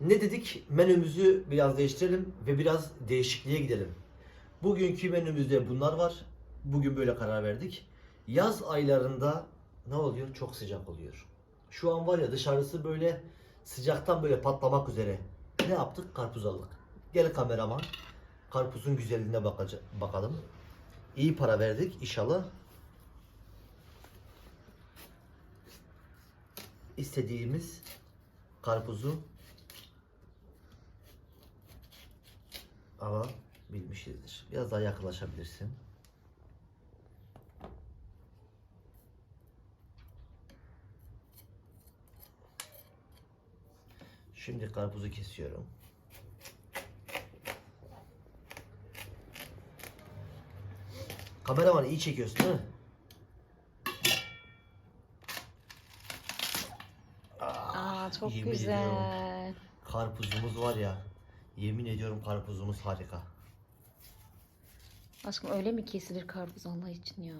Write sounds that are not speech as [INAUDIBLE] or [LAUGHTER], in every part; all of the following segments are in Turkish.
Ne dedik? Menümüzü biraz değiştirelim ve biraz değişikliğe gidelim. Bugünkü menümüzde bunlar var. Bugün böyle karar verdik. Yaz aylarında ne oluyor? Çok sıcak oluyor. Şu an var ya dışarısı böyle sıcaktan böyle patlamak üzere. Ne yaptık? Karpuz aldık. Gel kameraman. Karpuzun güzelliğine bakaca- bakalım. İyi para verdik inşallah. istediğimiz karpuzu alabilmişizdir. Biraz daha yaklaşabilirsin. Şimdi karpuzu kesiyorum. Kameramanı iyi çekiyorsun değil mi? Aa çok yemin güzel. Karpuzumuz var ya. Yemin ediyorum karpuzumuz harika. Aşkım öyle mi kesilir karpuz Allah için ya?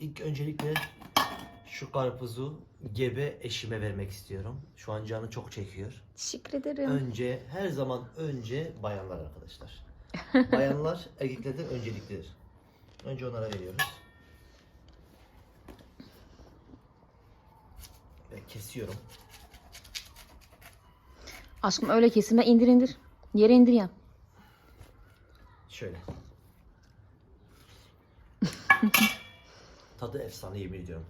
İlk öncelikle şu karpuzu gebe eşime vermek istiyorum. Şu an canı çok çekiyor. Teşekkür ederim. Önce her zaman önce bayanlar arkadaşlar. [LAUGHS] Bayanlar erkeklerden önceliklidir. Önce onlara veriyoruz. Ve kesiyorum. Aşkım öyle kesilme indir indir. Yere indir ya. Şöyle. [LAUGHS] Tadı efsane yemin ediyorum.